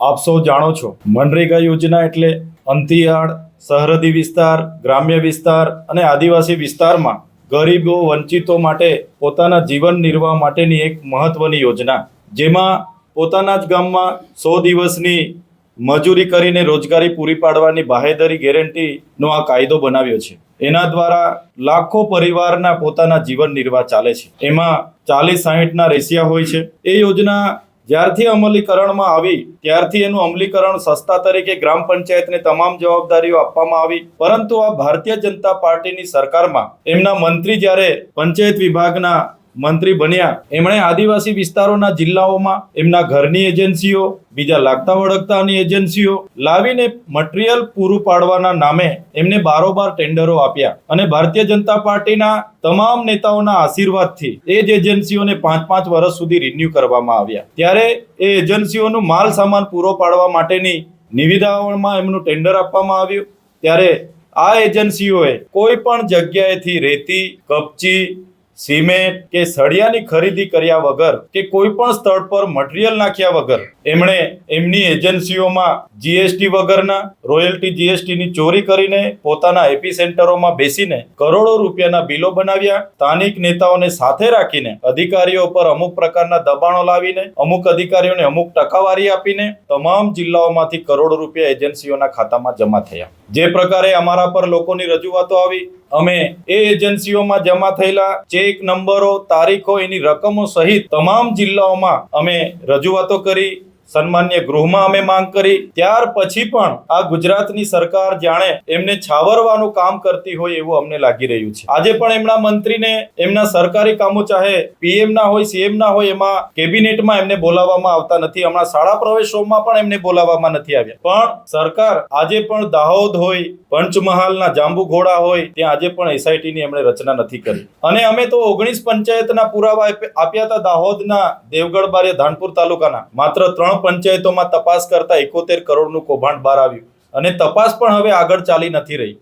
આપ સૌ જાણો છો. મનરેગા યોજના એટલે અંતિયાળ, સરહદી વિસ્તાર, ગ્રામ્ય વિસ્તાર અને આદિવાસી વિસ્તારમાં ગરીબો વંચિતો માટે પોતાના જીવન નિર્વાહ માટેની એક મહત્વની યોજના. જેમાં પોતાના જ ગામમાં સો દિવસની મજૂરી કરીને રોજગારી પૂરી પાડવાની બાહેધરી ગેરંટીનો આ કાયદો બનાવ્યો છે. એના દ્વારા લાખો પરિવારના પોતાના જીવન નિર્વાહ ચાલે છે. એમાં ચાલીસ સાહીઠના રેસિયા હોય છે. એ યોજના જ્યારથી અમલીકરણમાં આવી, ત્યારથી એનું અમલીકરણ સસ્તા તરીકે ગ્રામ પંચાયતને તમામ જવાબદારીઓ આપવામાં આવી. પરંતુ આ ભારતીય જનતા પાર્ટીની સરકારમાં એમના મંત્રી જ્યારે પંચાયત વિભાગના મંત્રી બન્યા. એમણે આદિવાસી વિસ્તારોના જિલ્લાઓમાં એમના ઘરની એજન્સીઓ, બીજા લાગતા વળગતાની એજન્સીઓ લાવીને મટીરિયલ પૂરું પાડવાના નામે એમને બારોબાર ટેન્ડરો આપ્યા અને ભારતીય જનતા પાર્ટીના તમામ નેતાઓના આશીર્વાદથી એ જ એજન્સીઓને પાંચ પાંચ વર્ષ સુધી રિન્યુ કરવામાં આવ્યા. ત્યારે એ એજન્સીઓનું માલ સામાન પૂરો પાડવા માટેની નિવિદાઓમાં એમનું ટેન્ડર આપવામાં આવ્યું. ત્યારે આ એજન્સીઓએ કોઈ પણ જગ્યાએથી રેતી, કપચી સિમેન્ટ કે સળિયાની ખરીદી કર્યા વગર કે કોઈ પણ સ્થળ પર મટીરિયલ નાખ્યા વગર એમણે એમની એજન્સીઓમાં જીએસટી વગરના રોયલ્ટી જીએસટીની ચોરી કરીને પોતાના એપી સેન્ટરોમાં બેસીને કરોડો રૂપિયાના બિલો બનાવ્યા. સ્થાનિક નેતાઓને સાથે રાખીને અધિકારીઓ પર અમુક પ્રકારના દબાણો લાવીને, અમુક અધિકારીઓને અમુક ટકાવારી આપીને તમામ જિલ્લાઓમાંથી કરોડો રૂપિયા એજન્સીઓના ખાતામાં જમા થયા. જે પ્રકારે અમારા પર લોકોની રજૂઆતો આવી અમે એ એજન્સીઓમાં જમા થયેલા ચેક નંબરો, તારીખો, એની રકમો સહિત તમામ જિલ્લાઓમાં અમે રજૂઆતો કરી સન્માન્ય ગૃહમાં અમે માંગ કરી. ત્યાર પછી પણ આ ગુજરાતની સરકાર જાણે એમને છાવરવાનું કામ કરતી હોય એવું અમને લાગી રહ્યું છે. આજે પણ એમના મંત્રીને એમના સરકારી કામો ચાહે પીએમ ના હોય સીએમ ના હોય એમાં કેબિનેટમાં એમને બોલાવવામાં આવતા નથી. હમણાં શાળા પ્રવેશોમાં પણ એમને બોલાવવામાં નથી આવ્યા. પણ સરકાર આજે પણ દાહોદ હોય, પંચમહાલના જાંબુ ઘોડા હોય, ત્યાં આજે પણ એસઆઈટીની એમણે રચના નથી કરી. અને અમે તો ઓગણીસ પંચાયતના પુરાવા આપ- આપ્યા હતા દાહોદના દેવગઢ બારે ધાનપુર તાલુકાના. માત્ર ત્રણ પંચાયતોમાં તપાસ કરતા એકોતેર કરોડનું કૌભાંડ બહાર આવ્યું. અને તપાસ પણ હવે આગળ ચાલી નથી રહી.